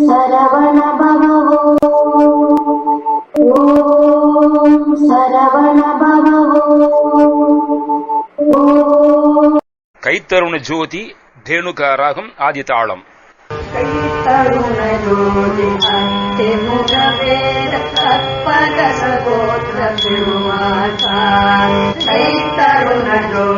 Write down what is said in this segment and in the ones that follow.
சரவண பவோ ஓம் சரவண பவோ ஓம் கைத்தருண ஜோதி தேனுகா ராகம் ஆதி தாளம் கைத்தருணஜோதி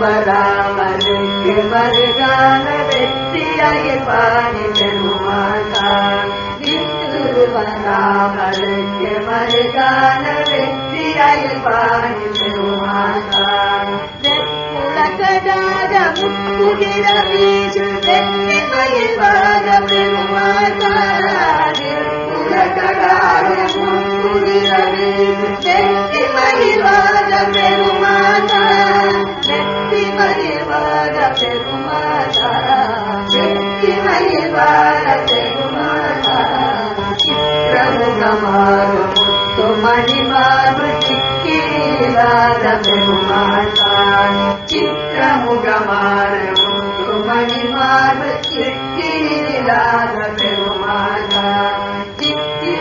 கற்பு சிவகாமி நித்ய கலியான் கந்த குருநாத பெருமாட்டான் கற்பு சிவகாமி நித்ய கலியாணி கந்த குருநாத பெருமாள் கல்யாணி கந்த குருநாத பெருமாள் கல்யாணி கந்த குருநாத பெருமாள் சித்துருபராமனுக்கு மருகான வெற்றியை பாணி பெருமாள் சித்துருபராமனுக்கு மருகான வெற்றியை பாணி பெருமாள் உலகடாத முக்குகிற வீசு வெற்றி மயில்வாத பெருமாள் உலகடாத முக்குகிற வீசு வெற்றி மயில்வாத பெருமாள் வெற்றி மயில்வாத ಚಿತ್ರಮುಗಮಾರವು ಮಣಿಮಾರ ಕಿರ್ಕಿರಿಲಾದ ಪೆರುಮಾನ ಚಿತ್ತಿ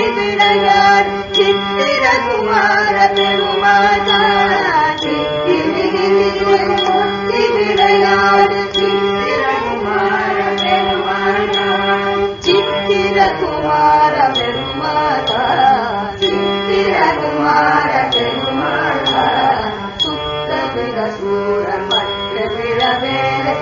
ಬಿಡಗಾರ ಚಿತ್ತಿರ ಕುಮಾರ ಪೆರುಮಾನ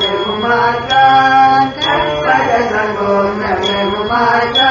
பெருமாளா கற்பக சகோதர பெருமாளா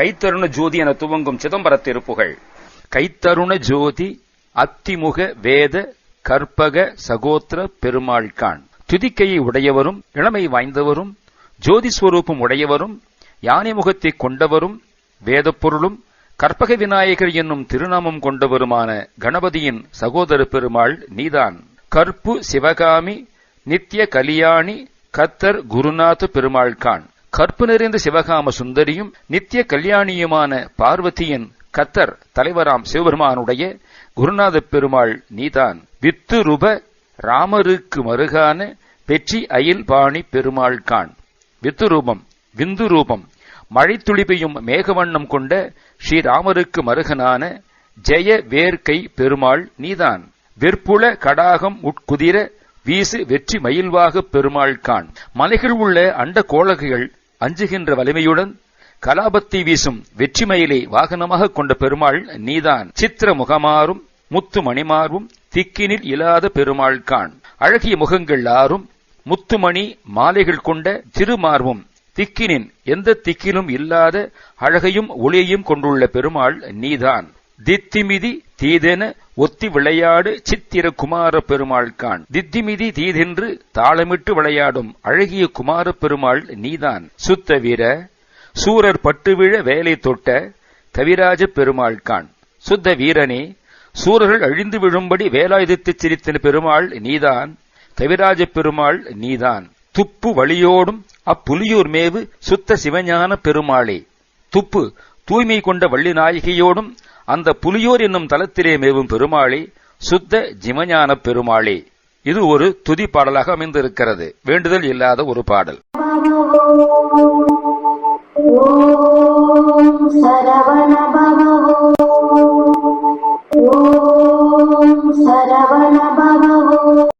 கைத்தருண ஜோதி என துவங்கும் சிதம்பர திருப்புகள் கைத்தருண ஜோதி அத்திமுக வேத கற்பக சகோத்திர பெருமாள்கான். துதிக்கையை உடையவரும் இளமை வாய்ந்தவரும் ஜோதி ஸ்வரூபம் உடையவரும் யானை முகத்தை கொண்டவரும் வேதப்பொருளும் கற்பக விநாயகர் என்னும் திருநாமம் கொண்டவருமான கணபதியின் சகோதர பெருமாள் நீதான். கற்பு சிவகாமி நித்ய கலியாணி கத்தர் குருநாத பெருமாள்கான். கற்பு நிறைந்த சிவகாம சுந்தரியும் நித்திய கல்யாணியுமான பார்வதியின் கத்தர் தலைவராம் சிவபெருமானுடைய குருநாத பெருமாள் நீதான். வித்து ரூப ராமருக்கு மருகான வெற்றி அயில் பாணி பெருமாள் கான். வித்து ரூபம் விந்து ரூபம் மழைத்துளி மேகவண்ணம் கொண்ட ஸ்ரீராமருக்கு மருகனான ஜெய வேர்க்கை பெருமாள் நீதான். வெற்புல கடாகம் உட்குதிர வீசு வெற்றி மயில்வாக பெருமாள் கான். மலைகள் உள்ள அண்ட கோளகைகள் அஞ்சுகின்ற வலிமையுடன் கலாபத்தை வீசும் வெற்றிமயிலை வாகனமாக கொண்ட பெருமாள் நீதான். சித்திர முகமாறும் முத்து மணிமார்வும் திக்கினில் இல்லாத பெருமாள் கான் அழகிய முகங்கள் ஆறும் முத்துமணி மாலைகள் கொண்ட திருமார்வும் திக்கினின் எந்த திக்கிலும் இல்லாத அழகையும் ஒளியையும் கொண்டுள்ள பெருமாள் நீதான். தித்திமிதி தீதென ஒத்தி விளையாடு சித்திர குமார பெருமாள் கான் தித்திமிதி தீதென்று தாளமிட்டு விளையாடும் அழகிய குமார பெருமாள் நீதான். சுத்த வீர சூரர் பட்டுவிழ வேலை தொட்ட கவிராஜ பெருமாள் கான் சுத்த வீரனே சூரர்கள் அழிந்து விழும்படி வேலாயுதத்து சிரித்தின பெருமாள் நீதான். கவிராஜ பெருமாள் நீதான். துப்பு வழியோடும் அப்புலியூர் மேவு சுத்த சிவஞான பெருமாளே. துப்பு தூய்மை கொண்ட வள்ளி நாயகியோடும் அந்த புலியோர் என்னும் தலத்திலே மேவும் பெருமாளி சுத்த ஜிமஞானப் பெருமாளி. இது ஒரு துதி பாடலாக அமைந்திருக்கிறது. வேண்டுதல் இல்லாத ஒரு பாடல். சரவண